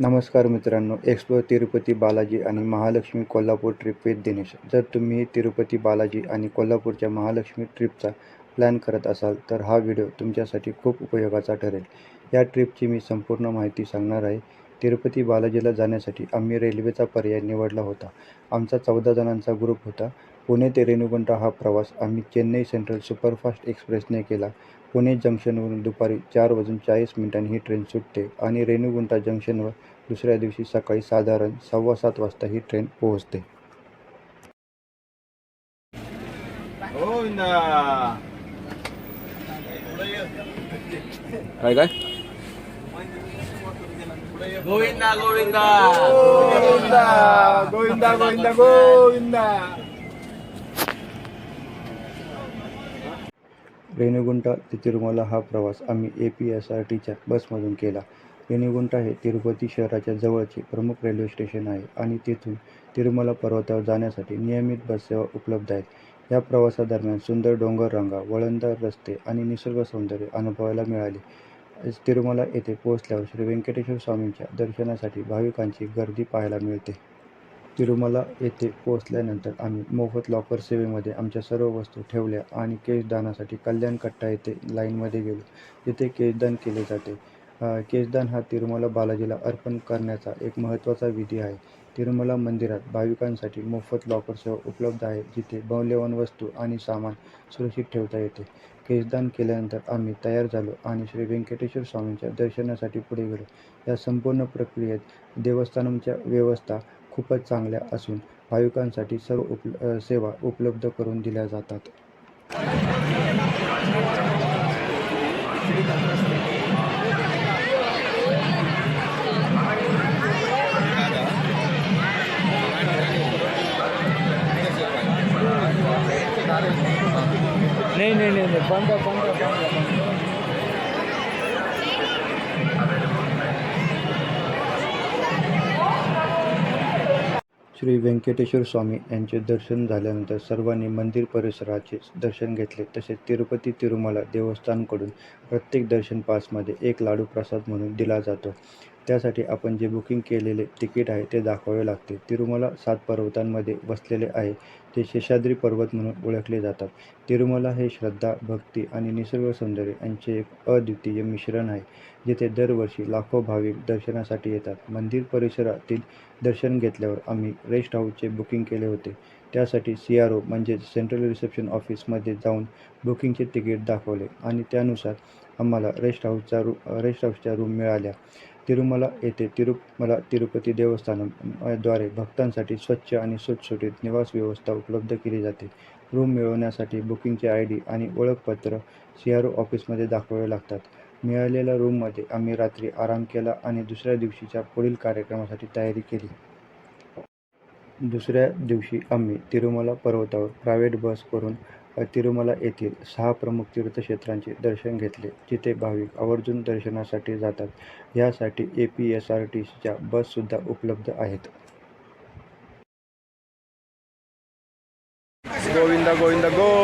नमस्कार मित्रांनो एक्सप्लोर तिरुपती बालाजी आणि महालक्ष्मी कोल्हापूर ट्रिप विथ दिनेश. जर तुम्ही तिरुपती बालाजी आणि कोल्हापूरच्या महालक्ष्मी ट्रिपचा प्लॅन करत असाल तर हा व्हिडिओ तुमच्यासाठी खूप उपयोगाचा ठरेल. या ट्रिपची मी संपूर्ण माहिती सांगणार आहे. तिरुपती बालाजीला जाण्यासाठी आम्ही रेल्वेचा पर्याय निवडला होता. आमचा चौदा जणांचा ग्रुप होता. पुणे ते रेणुगुंटा हा प्रवास आम्ही चेन्नई सेंट्रल सुपरफास्ट एक्सप्रेसने केला. पुणे जंक्शनवरून दुपारी चार वाजून चाळीस मिनिटांनी ही ट्रेन सुटते आणि रेणुगुंटा जंक्शनवर दुसऱ्या दिवशी सकाळी साधारण सव्वा सात वाजता ही ट्रेन पोहोचते. काय काय? गोविंदा! गोविंदा गोविंदा गोविंदा गोविंदा गोविंदा रेणुगुंटा ते तिरुमला हा प्रवास आम्ही ए पी एस आर टीच्या बसमधून केला. रेणुगुंटा हे तिरुपती शहराच्या जवळचे प्रमुख रेल्वे स्टेशन आहे आणि तेथून तिरुमला पर्वतावर जाण्यासाठी नियमित बससेवा उपलब्ध आहेत. या प्रवासादरम्यान सुंदर डोंगर रांगा वळणदार रस्ते आणि निसर्ग सौंदर्य अनुभवायला मिळाले. तिरुमला येथे पोहोचल्यावर श्री व्यंकटेश्वर स्वामींच्या दर्शनासाठी भाविकांची गर्दी पाहायला मिळते. तिरुमला येथे पोहोचल्यानंतर आम्ही मोफत लॉकर सेवेमध्ये आमच्या सर्व वस्तू ठेवल्या आणि केशदानासाठी कल्याण कट्टा येथे लाईनमध्ये गेलो. तिथे केशदान केले जाते. केशदान हा तिरुमला बालाजीला अर्पण करण्याचा एक महत्त्वाचा विधी आहे. तिरुमला मंदिरात भाविकांसाठी मोफत लॉकर सेवा उपलब्ध आहे. जिथे मौल्यवान वस्तू आणि सामान सुरक्षित ठेवता येते. केशदान केल्यानंतर आम्ही तयार झालो आणि श्री व्यंकटेश्वर स्वामींच्या दर्शनासाठी पुढे गेलो. या संपूर्ण प्रक्रियेत देवस्थानांच्या व्यवस्था खूपच चांगल्या असून भाविकांसाठी सर्व उपल सेवा उपलब्ध करून दिल्या जातात. नहीं नहीं नहीं नहीं. बंद बंद बंद है, बंद है। श्री व्यंकटेश्वर स्वामी यांचे दर्शन झाल्यानंतर सर्वांनी मंदिर परिसराचे दर्शन घेतले. तसेच तिरुपती तिरुमला देवस्थानकडून प्रत्येक दर्शन पासमध्ये एक लाडू प्रसाद म्हणून दिला जातो. त्यासाठी आपण जे बुकिंग केलेले तिकीट आहे ते दाखवावे लागते. तिरुमला सात पर्वतांमध्ये वसलेले आहे. ते शेषाद्री पर्वत म्हणून ओळखले जातात. तिरुमला हे श्रद्धा भक्ती आणि निसर्ग सौंदर्य यांचे एक अद्वितीय मिश्रण आहे जिथे दरवर्षी लाखो भाविक दर्शनासाठी येतात. मंदिर परिसरातील दर्शन घेतल्यावर आम्ही रेस्ट हाऊसचे बुकिंग केले होते. त्यासाठी सी आर ओ म्हणजेच सेंट्रल रिसेप्शन ऑफिसमध्ये जाऊन बुकिंगचे तिकीट दाखवले आणि त्यानुसार आम्हाला रेस्ट हाऊसचा रू रेस्ट हाऊसच्या रूम मिळाल्या. तिरुमला येथे तिरुमला तिरुपती देवस्थानद्वारे भक्तांसाठी स्वच्छ आणि सुटसुटीत निवास व्यवस्था उपलब्ध केली जाते. रूम मिळवण्यासाठी बुकिंगचे आय डी आणि ओळखपत्र सी आर ओ ऑफिसमध्ये दाखवावे लागतात. मिळालेल्या रूममध्ये आम्ही रात्री आराम केला आणि दुसऱ्या दिवशीच्या पुढील कार्यक्रमासाठी तयारी केली. दुसऱ्या दिवशी आम्ही तिरुमला पर्वतावर प्रायव्हेट बस करून तिरुमला येथील सहा प्रमुख तीर्थक्षेत्रांचे दर्शन घेतले जिथे भाविक आवर्जून दर्शनासाठी जातात. यासाठी A P S R T सीच्या बससुद्धा उपलब्ध आहेत. गोविंदा गोविंदा गो!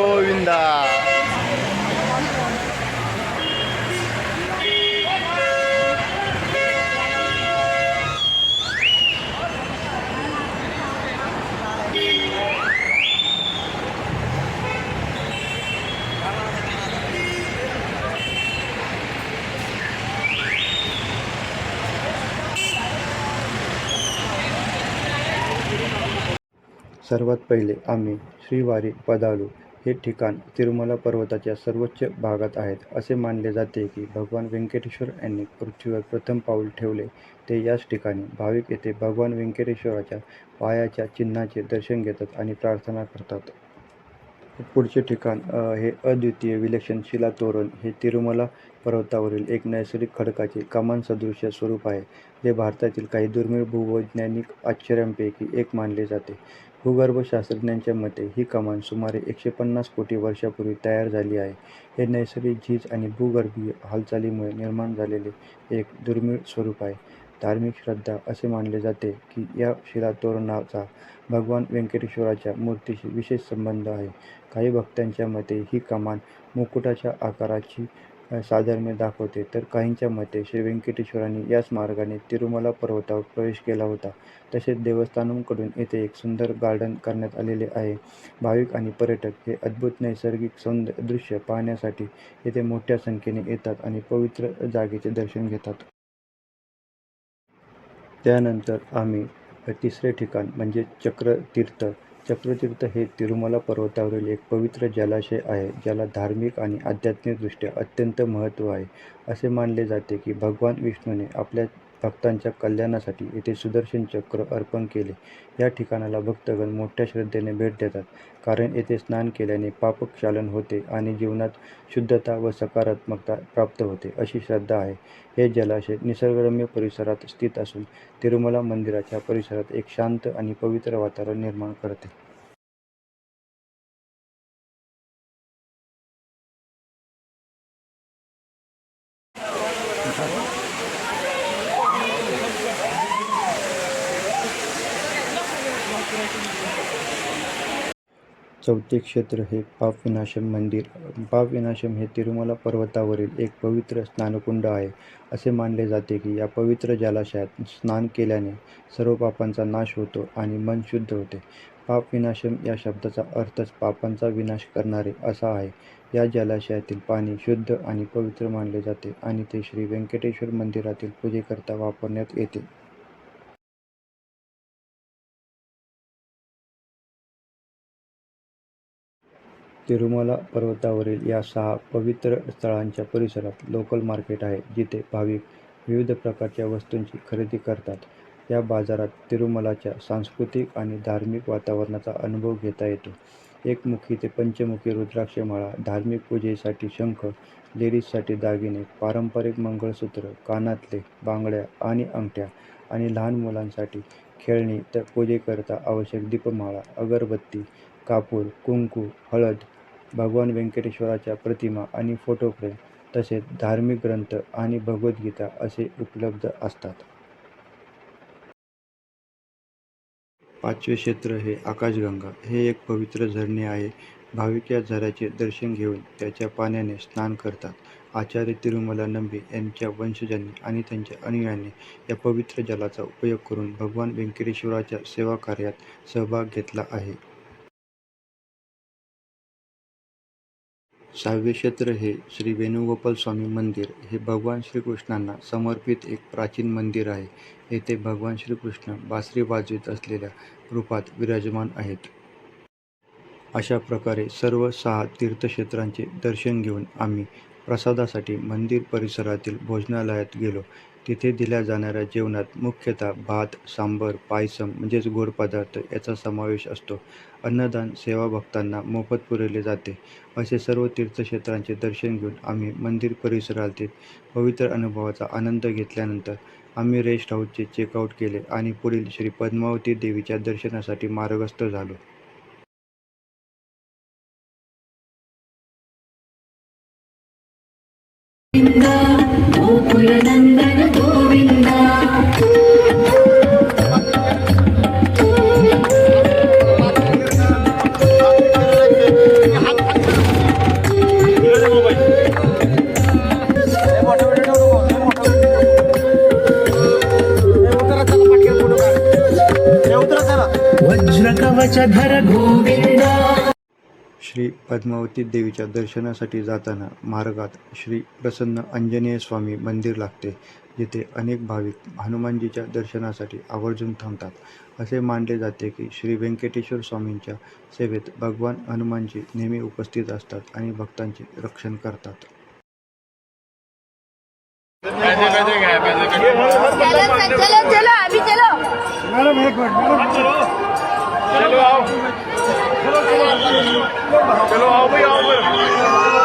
सर्वात पहिले आम्ही श्रीवारी पदालू हे ठिकाण तिरुमला पर्वताच्या सर्वोच्च भागात आहेत. असे मानले जाते की भगवान व्यंकटेश्वर यांनी पृथ्वीवर प्रथम पाऊल ठेवले. ते याच ठिकाणी भाविक येथे भगवान व्यंकटेश्वराच्या पायाच्या चिन्हाचे दर्शन घेतात आणि प्रार्थना करतात. पुढचे ठिकाण हे अद्वितीय विलक्षण शिला तोरण हे तिरुमला पर्वतावरील एक नैसर्गिक खडकाचे कमान सदृश्य स्वरूप आहे. जे भारतातील काही दुर्मिळ भूवैज्ञानिक आश्चर्यांपैकी एक मानले जाते. भूगर्भशास्त्रज्ञांच्या मते ही कमान सुमारे एकशे पन्नास कोटी वर्षापूर्वी तयार झाली आहे. हे नैसर्गिक झीज आणि भूगर्भीय हालचालीमुळे निर्माण झालेले एक दुर्मिळ स्वरूप आहे. धार्मिक श्रद्धा असे मानले जाते की या शिलातोरणाचा भगवान व्यंकटेश्वराच्या मूर्तीशी विशेष संबंध आहे. काही भक्तांच्या मते ही कमान मुकुटाच्या आकाराची साधर्म्य दाखवते. तर काहींच्या मते श्री व्यंकटेश्वरांनी याच मार्गाने तिरुमला पर्वतावर प्रवेश केला होता. तसेच देवस्थानांकडून येथे एक सुंदर गार्डन करण्यात आलेले आहे. भाविक आणि पर्यटक हे अद्भुत नैसर्गिक सौंदर्य दृश्य पाहण्यासाठी येथे मोठ्या संख्येने येतात आणि पवित्र जागेचे दर्शन घेतात. त्यानंतर आम्ही तिसरे ठिकाण म्हणजे चक्रतीर्थ चक्रतीर्थ हे तिरुमला पर्वतावरील एक पवित्र जलाशय आहे ज्याला धार्मिक आणि आध्यात्मिकदृष्ट्या अत्यंत महत्त्व आहे. असे मानले जाते की भगवान विष्णूने आपल्या भक्तांच्या कल्याणासाठी येथे सुदर्शन चक्र अर्पण केले. या ठिकाणाला भक्तगण मोठ्या श्रद्धेने भेट देतात. कारण येथे स्नान केल्याने पापक्षालन होते आणि जीवनात शुद्धता व सकारात्मकता प्राप्त होते अशी श्रद्धा आहे. हे जलाशय निसर्गरम्य परिसरात स्थित असून तिरुमला मंदिराच्या परिसरात एक शांत आणि पवित्र वातावरण निर्माण करते. चौथे क्षेत्र हे पापविनाशम मंदिर. पापविनाशम हे तिरुमला पर्वतावरील एक पवित्र स्नानकुंड आहे. असे मानले जाते की या पवित्र जलाशयात स्नान केल्याने सर्व पापांचा नाश होतो आणि मन शुद्ध होते. पापविनाशम या शब्दाचा अर्थच पापांचा विनाश करणारे असा आहे. या जलाशयातील पाणी शुद्ध आणि पवित्र मानले जाते आणि ते श्री व्यंकटेश्वर मंदिरातील पूजेकरता वापरण्यात येते. तिरुमला पर्वतावरील या सहा पवित्र स्थळांच्या परिसरात लोकल मार्केट आहे जिथे भाविक विविध प्रकारच्या वस्तूंची खरेदी करतात. या बाजारात तिरुमलाच्या सांस्कृतिक आणि धार्मिक वातावरणाचा अनुभव घेता येतो. एकमुखी ते पंचमुखी रुद्राक्षमाळा धार्मिक पूजेसाठी शंख लेडीजसाठी दागिने पारंपरिक मंगळसूत्र कानातले बांगड्या आणि अंगठ्या आणि लहान मुलांसाठी खेळणी तर पूजेकरता आवश्यक दीपमाळा अगरबत्ती कापूर कुंकू हळद भगवान व्यंकटेश्वराच्या प्रतिमा आणि फोटो फ्रेम तसेच धार्मिक ग्रंथ आणि भगवद्गीता असे उपलब्ध असतात. पाचवे क्षेत्र हे आकाशगंगा. हे एक पवित्र झरणे आहे. भाविक या झऱ्याचे दर्शन घेऊन त्याच्या पाण्याने स्नान करतात. आचार्य तिरुमला नंबी यांच्या वंशजांनी आणि त्यांच्या अनुयायांनी या पवित्र जलाचा उपयोग करून भगवान व्यंकटेश्वराच्या सेवा कार्यात सहभाग घेतला आहे. सहावे क्षेत्र हे श्री वेणुगोपाल स्वामी मंदिर. हे भगवान श्रीकृष्णांना समर्पित एक प्राचीन मंदिर आहे. येथे भगवान श्रीकृष्ण बासरी वाजवित असलेल्या रूपात विराजमान आहेत. अशा प्रकारे सर्व सहा तीर्थक्षेत्रांचे दर्शन घेऊन आम्ही प्रसादासाठी मंदिर परिसरातील भोजनालयात गेलो. तिथे दिल्या जाणाऱ्या जेवणात मुख्यतः भात सांबर पायसम म्हणजेच गोड पदार्थ याचा समावेश असतो. अन्नदान सेवा भक्तांना मोफत पुरवले जाते. असे सर्व तीर्थक्षेत्रांचे दर्शन घेऊन आम्ही मंदिर परिसरातील पवित्र अनुभवाचा आनंद घेतल्यानंतर आम्ही रेस्ट हाऊसचे चेकआउट केले आणि पुढील श्री पद्मावती देवीच्या दर्शनासाठी मार्गस्थ झालो. पद्मावती देवीच्या दर्शनासाठी जाताना मार्गात श्री प्रसन्न आंजनेय स्वामी मंदिर लागते. जिथे अनेक भाविक हनुमानजीच्या दर्शनासाठी आवर्जून थांबतात. असे मानले जाते की श्री व्यंकटेश्वर स्वामींच्या सेवेत भगवान हनुमानजी नेहमी उपस्थित असतात आणि भक्तांचे रक्षण करतात. चलो चलो चलो अभी चलो. चलो चलो आओ भाई आओ फिर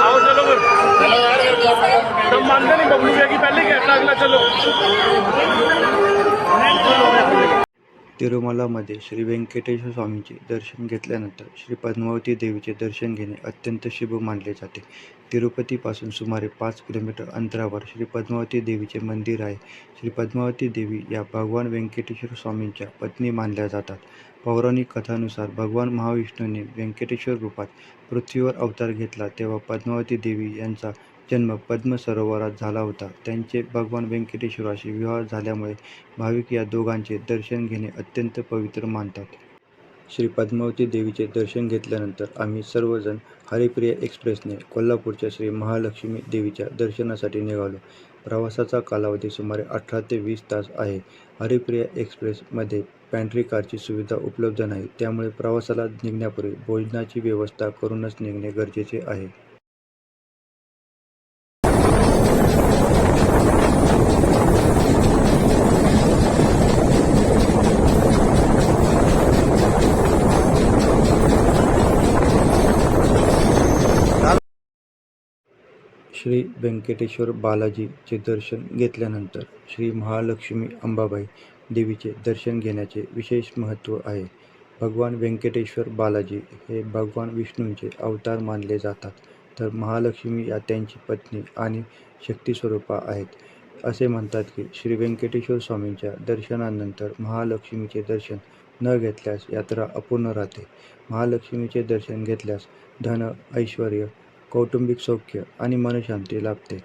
आओ चलो फिर तब मानते नहीं बबलू भैया की पहले कहता अगला चलो। तिरुमलामध्ये श्री व्यंकटेश्वर स्वामींचे दर्शन घेतल्यानंतर श्री पद्मावती देवीचे दर्शन घेणे अत्यंत शुभ मानले जाते. तिरुपतीपासून सुमारे पाच किलोमीटर अंतरावर श्री पद्मावती देवीचे मंदिर आहे. श्री पद्मावती देवी या भगवान व्यंकटेश्वर स्वामींच्या पत्नी मानल्या जातात. पौराणिक कथानुसार भगवान महाविष्णूने व्यंकटेश्वर रूपात पृथ्वीवर अवतार घेतला तेव्हा पद्मावती देवी यांचा जन्म पद्म सरोवरात झाला होता. त्यांचे भगवान व्यंकटेश्वराशी विवाह झाल्यामुळे भाविक या दोघांचे दर्शन घेणे अत्यंत पवित्र मानतात. श्री पद्मावती देवीचे दर्शन घेतल्यानंतर आम्ही सर्वजण हरिप्रिया एक्सप्रेसने कोल्हापूरच्या श्री महालक्ष्मी देवीच्या दर्शनासाठी निघालो. प्रवासाचा कालावधी सुमारे अठरा ते वीस तास आहे. हरिप्रिया एक्सप्रेसमध्ये पॅन्ट्री कारची सुविधा उपलब्ध नाही त्यामुळे प्रवासाला निघण्यापूर्वी भोजनाची व्यवस्था करूनच निघणे गरजेचे आहे. श्री व्यंकटेश्वर बालाजीचे दर्शन घेतल्यानंतर श्री महालक्ष्मी अंबाबाई देवीचे दर्शन घेण्याचे विशेष महत्त्व आहे. भगवान व्यंकटेश्वर बालाजी हे भगवान विष्णूंचे अवतार मानले जातात. तर महालक्ष्मी या त्यांची पत्नी आणि शक्तिस्वरूपा आहेत. असे म्हणतात की श्री व्यंकटेश्वर स्वामींच्या दर्शनानंतर महालक्ष्मीचे दर्शन न घेतल्यास यात्रा अपूर्ण राहते. महालक्ष्मीचे दर्शन घेतल्यास धन ऐश्वर कौटुंबिक सौख्य आणि मनशांती लाभते.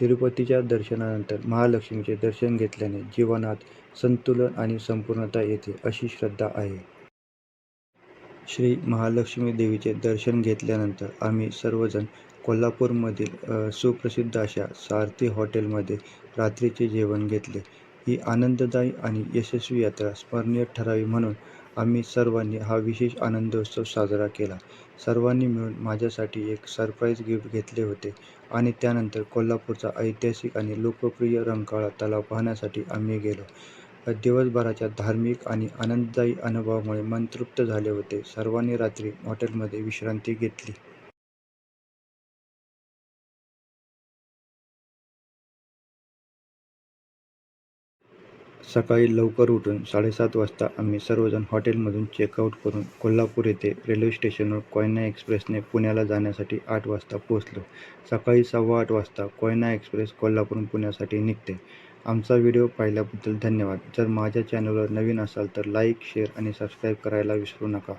तिरुपतीच्या दर्शनानंतर महालक्ष्मीचे दर्शन घेतल्याने जीवनात संतुलन आणि संपूर्णता येते अशी श्रद्धा आहे. श्री महालक्ष्मी देवीचे दर्शन घेतल्यानंतर आम्ही सर्वजण कोल्हापूरमधील सुप्रसिद्ध अशा सारथी हॉटेलमध्ये रात्रीचे जेवण घेतले. ही आनंददायी आणि यशस्वी यात्रा स्मरणीय ठरावी म्हणून आम्ही सर्वांनी हा विशेष आनंदोत्सव साजरा केला. सर्वांनी मिळून माझ्यासाठी एक सरप्राईज गिफ्ट घेतले होते. आणि त्यानंतर कोल्हापूरचा ऐतिहासिक आणि लोकप्रिय रंकाळा तलाव पाहण्यासाठी आम्ही गेलो. दिवसभराच्या धार्मिक आणि आनंददायी अनुभवामुळे मन तृप्त झाले होते. सर्वांनी रात्री हॉटेलमध्ये विश्रांती घेतली. सकाळी लवकर उठून साडेसात वाजता आम्ही सर्वजण हॉटेलमधून चेकआउट करून कोल्हापूर येथे रेल्वे स्टेशनवर कोयना एक्सप्रेसने पुण्याला जाण्यासाठी आठ वाजता पोहोचलो. सकाळी सव्वा आठ वाजता कोयना एक्सप्रेस कोल्हापूरहून पुण्यासाठी निघते. आमचा व्हिडिओ पाहिल्याबद्दल धन्यवाद. जर माझ्या चॅनलवर नवीन असाल तर लाईक शेअर आणि सबस्क्राईब करायला विसरू नका.